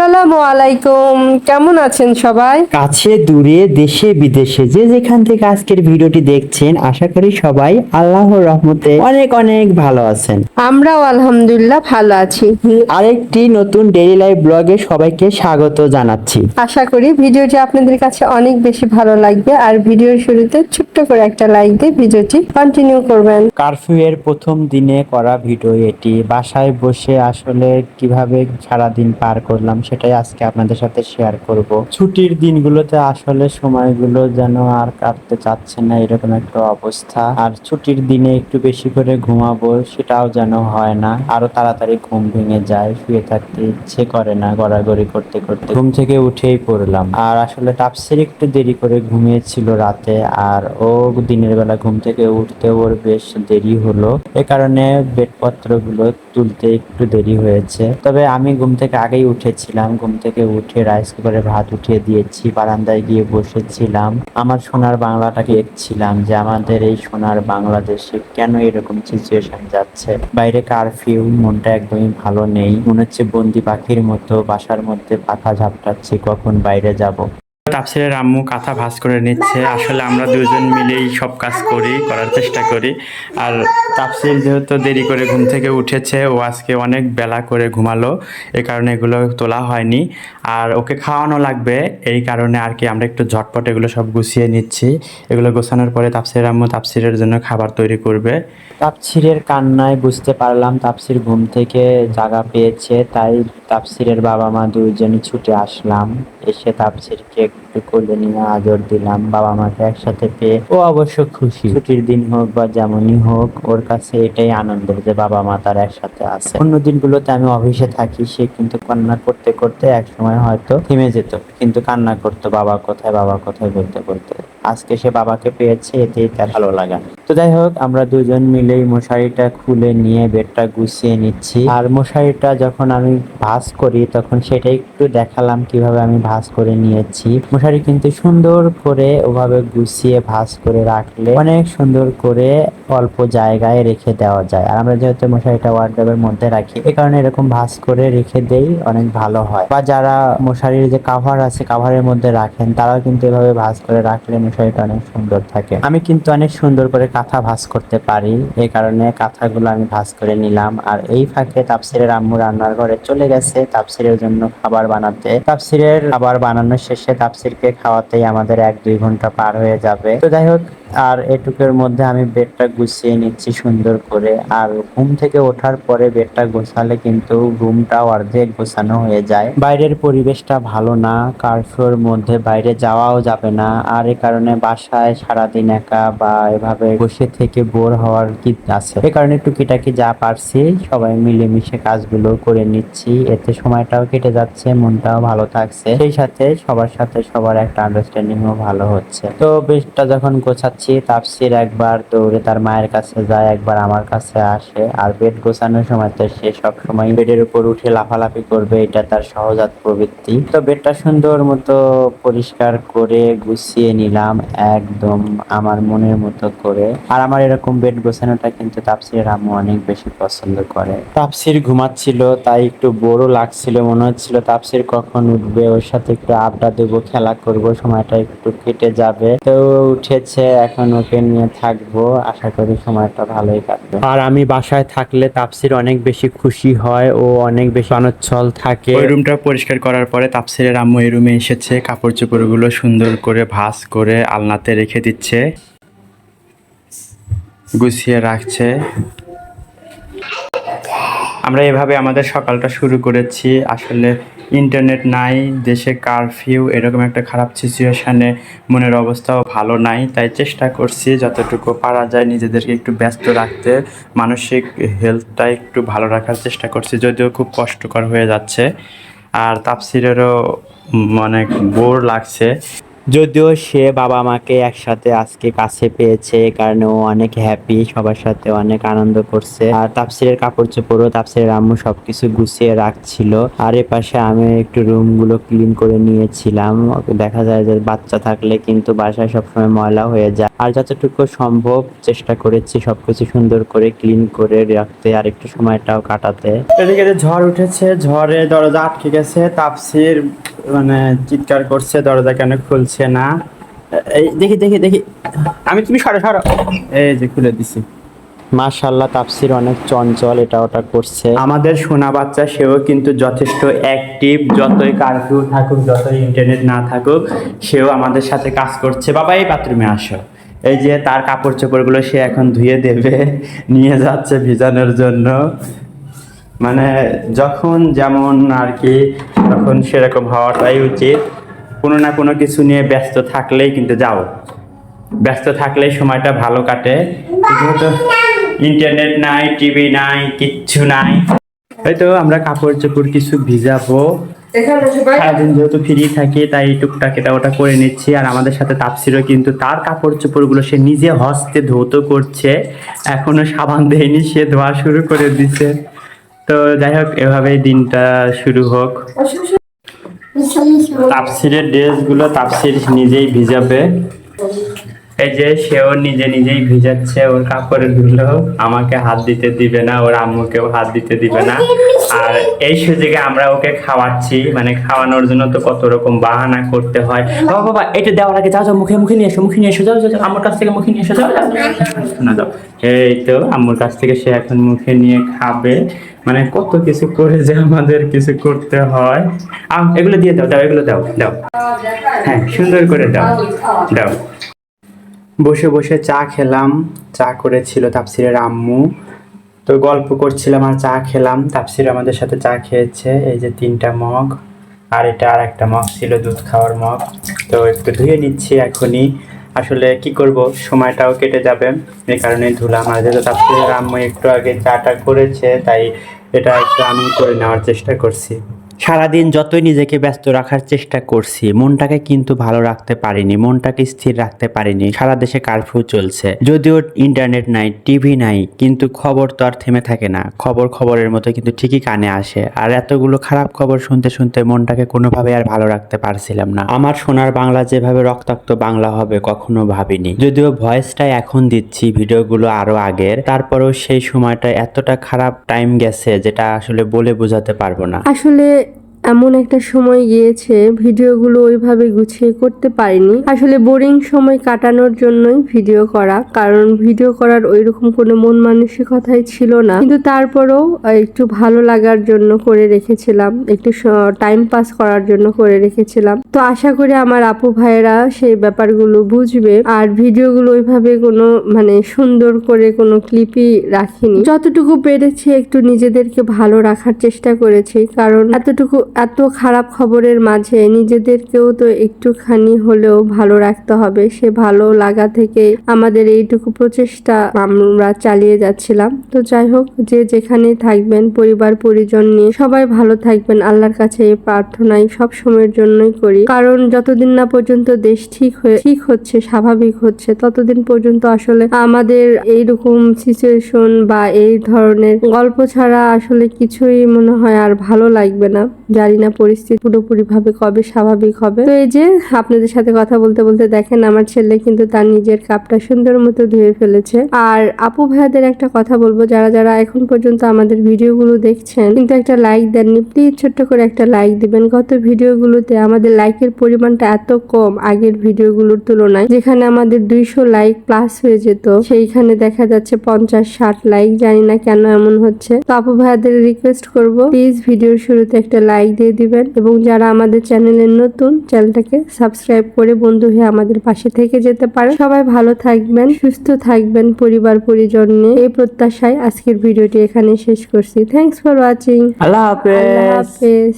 আসসালামু আলাইকুম। কেমন আছেন সবাই? কাছে দূরে দেশে বিদেশে যে যেখান থেকে আজকের ভিডিওটি দেখছেন আশা করি সবাই আল্লাহর রহমতে অনেক অনেক ভালো আছেন। আমরাও আলহামদুলিল্লাহ ভালো আছি। আরেকটি নতুন ডেইলি লাইফ ব্লগে সবাইকে স্বাগত জানাচ্ছি। আশা করি ভিডিওটি আপনাদের কাছে অনেক বেশি ভালো লাগবে আর ভিডিওর শুরুতে ছোট্ট করে একটা লাইক দিয়ে ভিডিওটি কন্টিনিউ করবেন। কারফিউ এর প্রথম দিনে করা ভিডিও এটি। বাসায় বসে আসলে কীভাবে সারাদিন পার করলাম সেটাই আজকে আপনাদের সাথে শেয়ার করব। ছুটির দিনগুলোতে আসলে সময়গুলো যেন আর কাটতে চাচ্ছে না, এরকম একটা অবস্থা। আর ছুটির দিনে একটু বেশি করে ঘুমাবো সেটাও যেন হয় না। আরও তাড়াতাড়ি ঘুম ভেঙে যায়, শুয়ে থাকতে ইচ্ছে করে না গড়াগড়ি করতে করতে। ঘুম থেকে উঠেই পড়লাম। আর আসলে তাপসির একটু দেরি করে ঘুমিয়েছিল রাতে, আর ও দিনের বেলা ঘুম থেকে উঠতে ওর বেশ দেরি হলো। এ কারণে বেডপত্রগুলো তুলতে একটু দেরি হয়েছে। তবে আমি ঘুম থেকে আগেই উঠেছিলাম। ঘুম থেকে উঠে রাইস কুকারে ভাত উঠিয়ে দিয়েছি, বারান্দায় গিয়ে বসেছিলাম। আমার সোনার বাংলাটাকে দেখছিলাম যে আমাদের এই সোনার বাংলাদেশে কেন এরকম সিচুয়েশন যাচ্ছে। বাইরে কারফিউ মনটা একদমই ভালো নেই। মনে হচ্ছে বন্দি পাখির মতো বাসার মধ্যে পাখা ঝাপটাচ্ছি, কখন বাইরে যাব। তাপসিরের আম্মু কাঁথা ভাঁজ করে নিচ্ছে। আসলে আমরা দুজন মিলেই সব কাজ করি করার চেষ্টা করি। আর তাপসির যেহেতু দেরি করে ঘুম থেকে উঠেছে ও আজকে অনেক বেলা করে ঘুমালো। এই কারণে এগুলো তোলা হয়নি। আর ওকে খাওয়ানো লাগবে এই কারণে আর কি আমরা একটু ঝটপট এগুলো সব গুছিয়ে নিচ্ছি। এগুলো গোছানোর পরে তাপসির আম্মু তাপসিরের জন্য খাবার তৈরি করবে। তাপসিরের কান্নায় বুঝতে পারলাম তাপসির ঘুম থেকে জাগা পেয়েছে তাই তাপসিরের বাবা মা দুইজনে ছুটে আসলাম। এসে তাপসিরকে একটু কোলে নিয়ে আদর দিলাম, বাবা মাকে একসাথে পেয়ে। ও অবশ্য খুশি। ছুটির দিন হোক বা যেমনই হোক, ওর কাছে এটাই আনন্দ যে বাবা মা তার একসাথে আছে। অন্য দিনগুলোতে আমি অফিসে থাকি, সে কিন্তু কান্না করতে করতে এক সময় হয়তো থেমে যেত, কিন্তু কান্না করতো, বাবা কোথায় বাবা কোথায় বলতে বলতে। আজকে সে বাবাকে পেয়েছে, এতেই তার ভালো লাগা। তো যাই হোক, আমরা দুজন মিলেই মশারিটা খুলে নিয়ে বেডটা গুছিয়ে নিচ্ছি। আর মশারিটা যখন আমি ভাঁজ করি, তখন সেটা একটু দেখালাম কীভাবে আমি ভাঁজ করে নিয়েছি। মশারি কিন্তু সুন্দর করে ওভাবে গুছিয়ে ভাঁজ করে রাখলে অনেক সুন্দর করে অল্প জায়গায় রেখে দেওয়া যায়। আর আমরা যেহেতু মশারিটা ওয়ার্ড্রোবের মধ্যে রাখি, এ কারণে এরকম ভাঁজ করে রেখে দেই অনেক ভালো হয়। বা যারা মশারির যে কাভার আছে কাভারের মধ্যে রাখেন, তারাও কিন্তু এভাবে ভাঁজ করে রাখলে মশারিটা অনেক সুন্দর থাকে। আমি কিন্তু অনেক সুন্দর করে কাঁথা ভাঁজ করতে পারি। এই কারণে কাঁথাগুলো আমি ভাঁজ করে নিলাম। আর এই ফাঁকে তাপসিরের আম্মু রান্নার ঘরে চলে গেছে তাপসিরের জন্য খাবার বানাতে। তাপসিরের খাবার বানানোর শেষে তাপসিরকে খাওয়াতেই আমাদের এক দুই ঘণ্টা পার হয়ে যাবে। তো যাই হোক আর এটুকুর মধ্যে আমি বেডটা গুছিয়ে নিচ্ছি সুন্দর করে। আর ঘুম থেকে ওঠার পরে বেডটা গোছালে কিন্তু রুমটাও অর্ধেক গোছানো হয়ে যায়। বাইরের পরিবেশটা ভালো না, কারফিউর মধ্যে বাইরে যাওয়াও যাবে না। আর এই কারণে বাসায় সারাদিন একা বা এভাবে বসে থেকে বোর হওয়ার কি আছে? এই কারণে টুকিটাকি যা পারছি, সবাই মিলেমিশে কাজগুলো করে নিচ্ছি। এতে সময়টাও কেটে যাচ্ছে, মনটাও ভালো থাকছে। সেই সাথে সবার সাথে সবার একটা আন্ডারস্ট্যান্ডিংও ভালো হচ্ছে। তো বেশটা যখন গোছাচ্ছি তাপসির একবার দৌড়ে তার মায়ের কাছে যায়, একবার আমার কাছে আসে। আর বেড গোছানোর সময় তো সে সব সময় বেডের উপর উঠে লাফালাফি করবে, এটা তার সহজাত প্রবৃত্তি। তো বেডটা সুন্দর মতো পরিষ্কার করে গুছিয়ে নিলাম, একদম আমার মনের মতো করে। আর আমার এরকম বেড গোছানোটা কিন্তু তাপসিরের আম্মু অনেক বেশি পছন্দ করে। তাপসির ঘুমাচ্ছিল, তাই একটু বড় লাগছিল, মনে হচ্ছিল তাপসির কখন উঠবে, ওর সাথে একটু আড্ডা দেবো, খেলা করব, সময়টা একটু কেটে যাবে। তো উঠেছে এখন ওকে নিয়ে থাকব। আশা করি সময়টা ভালোই কাটবে। আর আমি বাসায় থাকলে তাপসির অনেক বেশি খুশি হয় ও অনেক বেশি অনচ্ছল থাকে। ওই রুমটা পরিষ্কার করার পরে তাপসিরের আম্মু এই রুমে এসেছে কাপড় চোপড়গুলো সুন্দর করে ভাস করে আলনাতে রেখে দিচ্ছে, গুছিয়ে রাখছে। আমরা এভাবে আমাদের সকালটা শুরু করেছি। আসলে ইন্টারনেট নাই, দেশে কারফিউ এরকম একটা খারাপ সিচুয়েশানে মনের অবস্থাও ভালো নাই, তাই চেষ্টা করছি যতটুকু পারা যায় নিজেদেরকে একটু ব্যস্ত রাখতে। মানসিক হেলথটা একটু ভালো রাখার চেষ্টা করছি, যদিও খুব কষ্টকর হয়ে যাচ্ছে। আর তাপসিরেরও মানে বোর লাগছে। যদিও সে বাবা মাকে একসাথে আজকে কাছে পেয়েছে এই কারণে ও অনেক হ্যাপি সবার সাথে অনেক আনন্দ করছে। আর তাপসিরের কাপড় চোপড়ও তাপসিরের আম্মু সবকিছু গুছিয়ে রাখছিল। আর এ পাশে আমি একটু রুমগুলো ক্লিন করে নিয়েছিলাম। দেখা যায় যে বাচ্চা থাকলে কিন্তু বাসায় সবসময় ময়লা হয়ে যায়। আর যতটুকু সম্ভব চেষ্টা করেছি সবকিছু সুন্দর করে ক্লিন করে রাখতে আর একটু সময়টাও কাটাতে। এদিকে ঝড় উঠেছে, ঝড়ে দরজা আটকে গেছে তাপসির মানে চিৎকার করছে দরজা কেন খুলছে না? এই দেখি দেখি দেখি। আমি তুমি সরো সরো। এই যে খুলে দিছি। মাশাল্লাহ তাপসির অনেক চঞ্চল এটা ওটা করছে। আমাদের সোনা বাচ্চা সেও কিন্তু যথেষ্ট অ্যাক্টিভ যতই কারফিউ থাকুক যতই ইন্টারনেট না থাকুক সেও আমাদের সাথে কাজ করছে। বাবা এই বাথরুমে আসো। এই যে তার কাপড় চোপড়গুলো সে এখন ধুয়ে দেবে নিয়ে যাচ্ছে ভিজানোর জন্য। মানে যখন যেমন আর কি তখন সেরকম হওয়াটাই উচিত। কোনো না কোনো কিছু নিয়ে ব্যস্ত থাকলেই কিন্তু যাও। ব্যস্ত থাকলেই সময়টা ভালো কাটে। যেহেতু ইন্টারনেট নাই টিভি নাই কিচ্ছু নাই। হয়তো আমরা কাপড় চোপড় কিছু ভিজাবো। সারাদিন যেহেতু ফ্রি থাকি তাই টুকটাক এটা ওটা করে নিচ্ছি। আর আমাদের সাথে তাপসিরও কিন্তু তার কাপড় চোপড়গুলো সে নিজে হস্তে ধৌত করছে। এখনও সাবান দেয়নি সে ধোয়া শুরু করে দিছে। তো যাই হোক এভাবেই দিনটা শুরু হোক। তাপসিরের ড্রেসগুলো তাপসির নিজেই ভিজাবে। এই যে সেও নিজে নিজেই ভিজাচ্ছে ওর কাপড়গুলো আমাকে হাত দিতে দিবে না ওর আম্মুকেও হাত দিতে দিবে না। আর এই সুযোগে আমরা ওকে খাওয়াচ্ছি। মানে খাওয়ানোর জন্য তো কত রকম বাহানা করতে হয়। বাবা বাবা এটা দেওয়ার আগে যাও যাও মুখে মুখে নিয়ে এসো মুখে নিয়ে এসো। যাও যাও আমার কাছ থেকে মুখে নিয়ে এসো যাও শোনা যাও। এই তো আম্মুর কাছ থেকে সে এখন মুখে নিয়ে খাবে। মানে কত কিছু করে যে আমাদের কিছু করতে হয়। এগুলো দিয়ে দাও দাও এগুলো দাও দাও। হ্যাঁ সুন্দর করে দাও দাও। বসে বসে চা খেলাম, চা করেছিল তাপসিরের আম্মু। তো গল্প করছিলাম আর চা খেলাম। তাপসির আমাদের সাথে চা খেয়েছে, এই যে তিনটা মগ, আর এটা আর একটা মগ ছিল, দুধ খাওয়ার মগ। তো একটু ধুয়ে নিচ্ছি এখনই। আসলে কি করব, সময়টাও কেটে যাবে, এই কারণে ধুলাম। আর যেহেতু তাপসিরের আম্মু একটু আগে চাটা করেছে, তাই এটা একটু আমি করে নেওয়ার চেষ্টা করছি। সারাদিন যতই নিজেকে ব্যস্ত রাখার চেষ্টা করছি, মনটাকে কিন্তু ভালো রাখতে পারিনি, মনটাকে স্থির রাখতে পারিনি, সারা দেশে কারফিউ চলছে। যদিও ইন্টারনেট নাই টিভি নাই, কিন্তু খবর তো আর থেমে থাকে না। খবর খবরের মতো কিন্তু ঠিকই কানে আসে। আর এতগুলো খারাপ খবর শুনতে শুনতে মনটাকে কোনোভাবে আর ভালো রাখতে পারছিলাম না। আমার সোনার বাংলা যেভাবে রক্তাক্ত বাংলা হবে কখনো ভাবিনি। যদিও ভয়েসটাই এখন দিচ্ছি, ভিডিওগুলো আরও আগের, তারপরেও সেই সময়টা এতটা খারাপ টাইম গেছে যেটা আসলে বলে বোঝাতে পারব না। আসলে এমন একটা সময় গিয়েছে, ভিডিওগুলো ওইভাবে গুছিয়ে করতে পারিনি। আসলে বোরিং সময় কাটানোর জন্যই ভিডিও করা, কারণ ভিডিও করার ওইরকম কোনো মন মানসিকতাই ছিল না। কিন্তু তারপরেও একটু ভালো লাগার জন্য করে রেখেছিলাম, একটু টাইম পাস করার জন্য করে রেখেছিলাম। তো আশা করি আমার আপু ভাইয়েরা সেই ব্যাপারগুলো বুঝবে, আর ভিডিওগুলো ওইভাবে কোনো মানে সুন্দর করে কোনো ক্লিপই রাখিনি। যতটুকু পেরেছি, একটু নিজেদেরকে ভালো রাখার চেষ্টা করেছি, কারণ এতটুকু এত খারাপ খবরের মাঝে নিজেদেরকেও তো একটুখানি হলেও ভালো রাখতে হবে। সে ভালো লাগা থেকে আমাদের এইটুকু প্রচেষ্টা আমরা চালিয়ে যাচ্ছিলাম। তো যাই হোক, যে যেখানেই থাকবেন, পরিবার, পরিজন নিয়ে সবাই ভালো থাকবেন। আল্লাহর কাছে এই প্রার্থনাই সব সময়ের জন্যই করি। কারণ যতদিন না পর্যন্ত দেশ ঠিক হয়ে, ঠিক হচ্ছে, স্বাভাবিক হচ্ছে, ততদিন পর্যন্ত আসলে আমাদের এইরকম সিচুয়েশন বা এই ধরনের গল্প ছাড়া আসলে কিছুই মনে হয় আর ভালো লাগবে না। জানি না পরিস্থিতি পুরোপুরি ভাবে কবে স্বাভাবিক হবে। তো এই যে আপনাদের সাথে কথা বলতে বলতে দেখেন, আমার ছেলে কিন্তু তার নিজের কাপটা সুন্দর মতো ধুয়ে ফেলেছে। আর আপু ভাইয়াদের একটা কথা বলব, যারা যারা এখন পর্যন্ত আমাদের ভিডিওগুলো দেখছেন, কিন্তু একটা লাইক দেননি প্লিজ ছোট্ট করে একটা লাইক দিবেন। গত ভিডিওগুলোতে আমাদের লাইকের পরিমাণটা এত কম আগের ভিডিওগুলোর তুলনায়, যেখানে আমাদের দুইশো লাইক প্লাস হয়ে যেত, সেইখানে দেখা যাচ্ছে পঞ্চাশ, ষাট লাইক জানি না কেন এমন হচ্ছে। তো আপু ভাইয়াদের রিকোয়েস্ট করব প্লিজ ভিডিওর শুরুতে একটা লাইক দিয়ে দিবেন এবং যারা আমাদের চ্যানেলের নতুন চ্যানেলটাকে সাবস্ক্রাইব করে বন্ধু হয়ে আমাদের পাশে থেকে যেতে পারে সবাই ভালো থাকবেন সুস্থ থাকবেন পরিবার পরিজন নিয়ে এই প্রত্যাশায় আজকের ভিডিওটি এখানে শেষ করছি। থ্যাংকস ফর ওয়াচিং আল্লাহ হাফেজ।